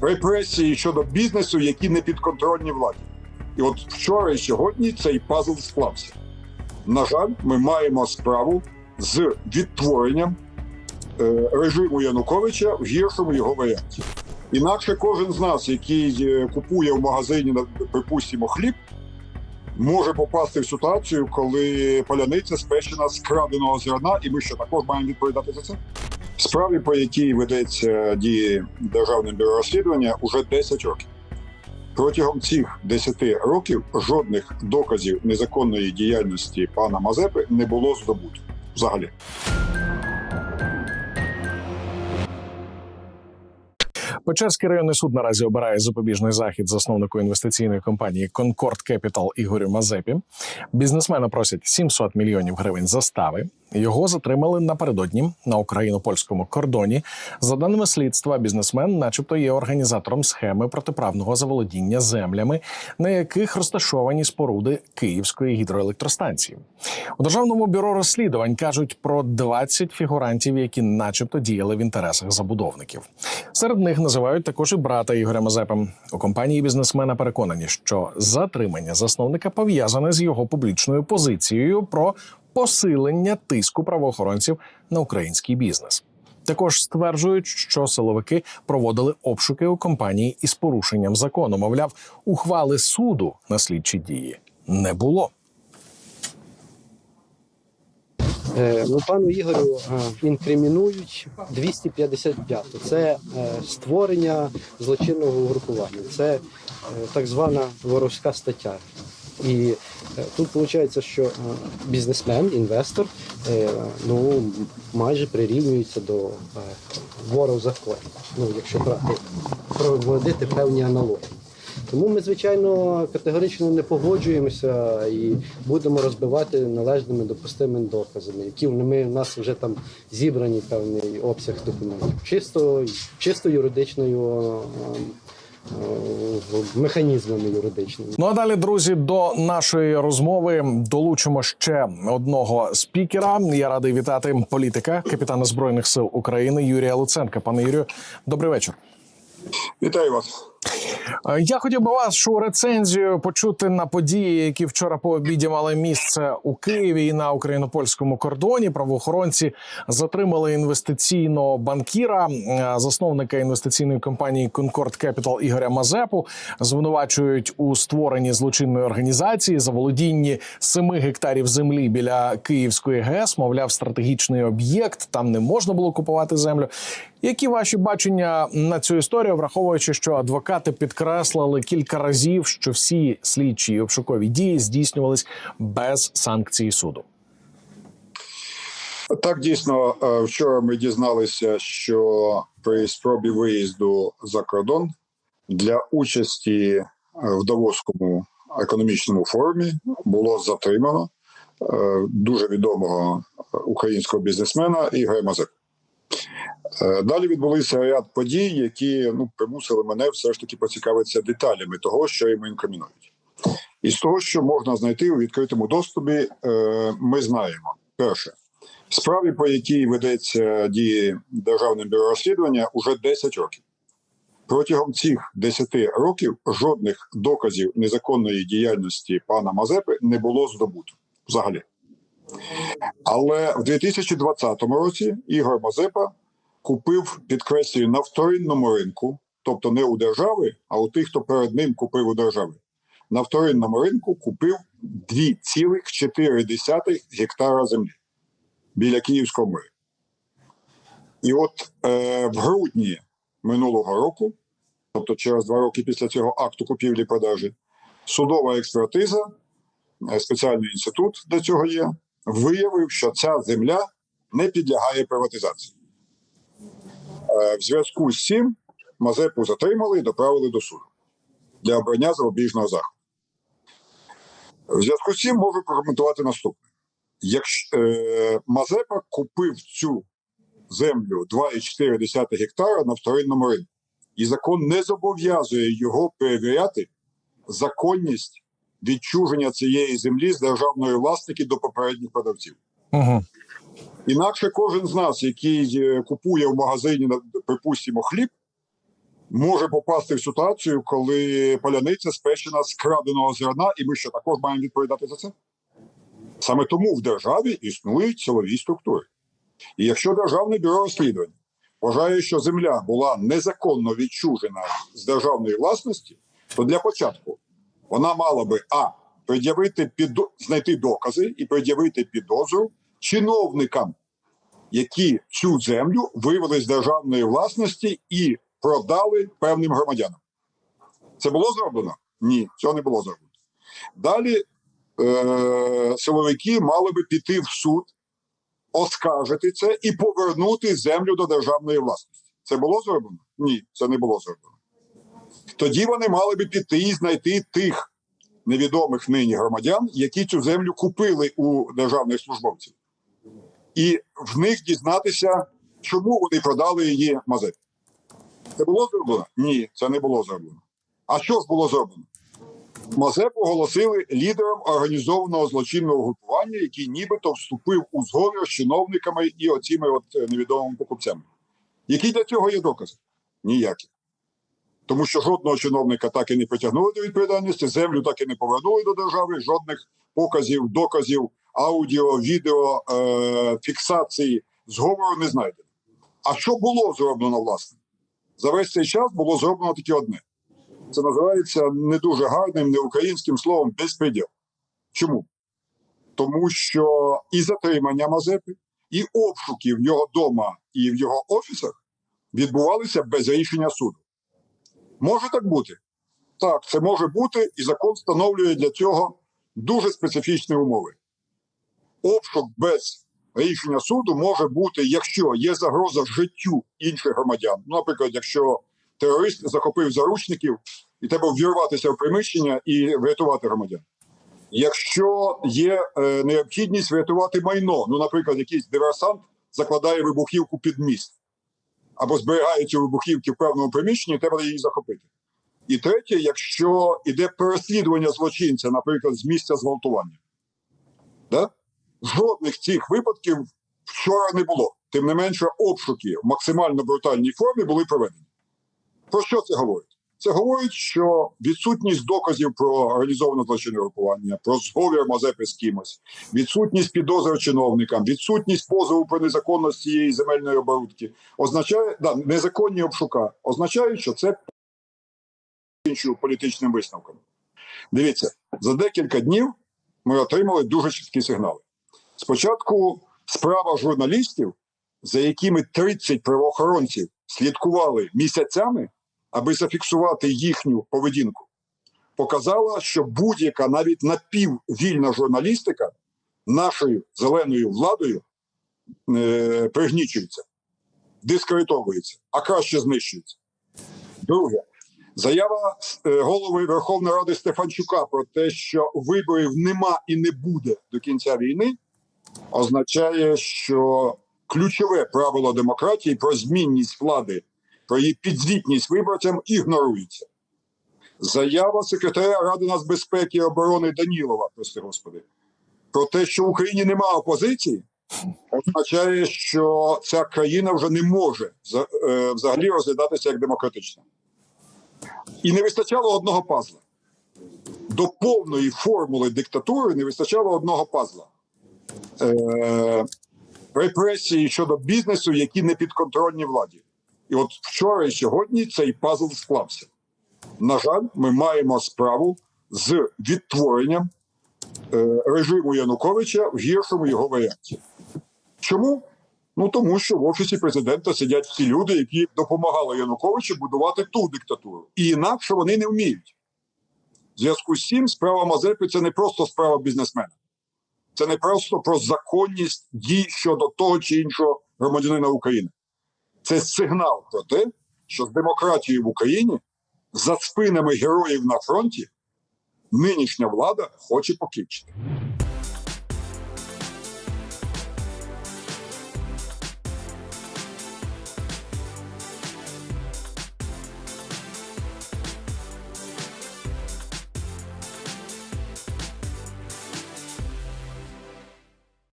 репресії щодо бізнесу, які не підконтрольні владі. І от вчора і сьогодні цей пазл склався. На жаль, ми маємо справу з відтворенням е, режиму Януковича в гіршому його варіанті. Інакше кожен з нас, який е, купує в магазині, припустимо, хліб, може попасти в ситуацію, коли паляниця спечена з краденого зерна, і ми що також маємо відповідати за це. Справі, по якій ведеться дії Державне бюро розслідування, уже 10 років. Протягом цих 10 років жодних доказів незаконної діяльності пана Мазепи не було здобуто взагалі. Печерський районний суд наразі обирає запобіжний захід засновнику інвестиційної компанії Concord Capital Ігорю Мазепі. Бізнесмена просять 700 мільйонів гривень застави. Його затримали напередодні на україно-польському кордоні. За даними слідства, бізнесмен, начебто, є організатором схеми протиправного заволодіння землями, на яких розташовані споруди Київської гідроелектростанції. У державному бюро розслідувань кажуть про 20 фігурантів, які, начебто, діяли в інтересах забудовників. Серед них називають також і брата Ігоря Мазепи. У компанії бізнесмена переконані, що затримання засновника пов'язане з його публічною позицією про посилення тиску правоохоронців на український бізнес. Також стверджують, що силовики проводили обшуки у компанії із порушенням закону. Мовляв, ухвали суду на слідчі дії не було. Е, Ну, пану Ігорю е, інкримінують 255. Це е, створення злочинного угрупування. Це так звана воровська стаття. І е, тут виходить, що е, бізнесмен, інвестор, е, ну майже прирівнюється до вора в законі. Ну, якщо брати проводити певні аналогії. Тому ми, звичайно, категорично не погоджуємося і будемо розбивати належними допустимими доказами, які в нас вже там зібрані певний обсяг документів, чисто, чисто юридичною механізмами юридичними. Ну а далі, друзі, до нашої розмови долучимо ще одного спікера. Я радий вітати політика, капітана збройних сил України Юрія Луценка. Пане Юрію, добрий вечір. Вітаю вас. Е, Я хотів би вашу рецензію почути на події, які вчора по обіді мали місце у Києві і на україно-польському кордоні. Правоохоронці затримали інвестиційного банкіра, е, засновника інвестиційної компанії Concord Capital Ігоря Мазепу. Звинувачують у створенні злочинної організації за володінні 7 гектарів землі біля Київської ГЕС. Мовляв, стратегічний об'єкт. Там не можна було купувати землю. Які ваші бачення на цю історію, враховуючи, що адвокати підкреслили кілька разів, що всі слідчі і обшукові дії здійснювались без санкції суду? Так дійсно, е, вчора ми дізналися, що при спробі виїзду за кордон для участі е, в Давоському економічному форумі було затримано е, дуже відомого українського бізнесмена Ігоря Мазепи. Е, Далі відбулися ряд подій, які ну примусили мене все ж таки поцікавитися деталями того, що йому інкримінують. І з того, що можна знайти у відкритому доступі, е, ми знаємо перше. Справі, по якій ведеться дії Державне бюро розслідування, уже 10 років. Протягом цих 10 років жодних доказів незаконної діяльності пана Мазепи не було здобуто взагалі. Але в 2020 році Ігор Мазепа купив, підкреслюю, на вторинному ринку, тобто не у держави, а у тих, хто перед ним купив у держави. На вторинному ринку купив 2,4 гектара землі біля Київського моря. І от е, в грудні минулого року, тобто через два роки після цього акту купівлі-продажі, судова експертиза, е, спеціальний інститут для цього є, виявив, що ця земля не підлягає приватизації. В зв'язку з цим Мазепу затримали і доправили до суду для обрання запобіжного заходу. В зв'язку з цим можу прокоментувати наступне. Якщо е, Мазепа купив цю землю 2,4 гектара на вторинному ринку, і закон не зобов'язує його перевіряти законність відчуження цієї землі з державної власники до попередніх продавців. Угу. Інакше кожен з нас, який е, купує в магазині, припустимо, хліб, може попасти в ситуацію, коли поляниця спечена з краденого зерна, і ми що також маємо відповідати за це? Саме тому в державі існують силові структури. І якщо Державне бюро розслідувань вважає, що земля була незаконно відчужена з державної власності, то для початку вона мала би а пред'явити підо... знайти докази і пред'явити підозру чиновникам, які цю землю вивели з державної власності і продали певним громадянам. Це було зроблено? Ні, цього не було зроблено. Далі е- силовики мали би піти в суд, оскаржити це і повернути землю до державної власності. Це було зроблено? Ні, це не було зроблено. Тоді вони мали би піти і знайти тих невідомих нині громадян, які цю землю купили у державних службовців, і в них дізнатися, чому вони продали її Мазепі. Це було зроблено? Ні, це не було зроблено. А що ж було зроблено? Мазепу оголосили лідером організованого злочинного групування, який нібито вступив у зговір з чиновниками і оціми от е, невідомими покупцями. Які для цього є докази? Ніякі. Тому що жодного чиновника так і не притягнули до відповідальності, землю так і не повернули до держави, жодних показів, доказів, аудіо, відео, е- фіксації зговору не знайдено. А що було зроблено, власне? За весь цей час було зроблено тільки одне. Це називається не дуже гарним, не українським словом безпреділ. Чому? Тому що і затримання Мазепи, і обшуки в його дома і в його офісах відбувалися без рішення суду. Може так бути? Так, це може бути, і закон встановлює для цього дуже специфічні умови. Обшук без рішення суду може бути, якщо є загроза життю інших громадян. Ну, наприклад, якщо терорист захопив заручників і треба ввірватися в приміщення і врятувати громадян. Якщо є е, необхідність врятувати майно, ну, наприклад, якийсь диверсант закладає вибухівку під міст або зберігає цю вибухівки в певному приміщенні, треба її захопити. І третє, якщо йде переслідування злочинця, наприклад, з місця зґвалтування. Да? Жодних цих випадків вчора не було. Тим не менше, обшуки в максимально брутальній формі були проведені. Про що це говорить? Це говорить, що відсутність доказів про організоване злочинне групування, про зговір Мазепи з кимось, відсутність підозр чиновникам, відсутність позову про незаконність цієї земельної оборудки означає да, незаконні обшука, означають, що це політичним висновком. Дивіться, за декілька днів ми отримали дуже чіткі сигнали. Спочатку справа журналістів, за якими 30 правоохоронців слідкували місяцями, аби зафіксувати їхню поведінку, показала, що будь-яка навіть напіввільна журналістика нашою зеленою владою е, пригнічується, дискредитовується, а краще знищується. Друге, заява е, голови Верховної Ради Стефанчука про те, що виборів нема і не буде до кінця війни, означає, що ключове правило демократії про змінність влади, про її підзвітність виборцям ігнорується. Заява секретаря Ради нацбезпеки і оборони Данілова, прости господи, про те, що в Україні немає опозиції, означає, що ця країна вже не може е, взагалі розглядатися як демократична. І не вистачало одного пазла. До повної формули диктатури не вистачало одного пазла. Е, репресії щодо бізнесу, які не підконтрольні владі. І от вчора і сьогодні цей пазл склався. На жаль, ми маємо справу з відтворенням е, режиму Януковича в гіршому його варіанті. Чому? Ну тому що в офісі президента сидять всі люди, які допомагали Януковичу будувати ту диктатуру. І інакше вони не вміють. В зв'язку з цим справа Мазепи це не просто справа бізнесмена. Це не просто про законність дій щодо того чи іншого громадянина України. Це сигнал про те, що з демократією в Україні за спинами героїв на фронті нинішня влада хоче покінчити.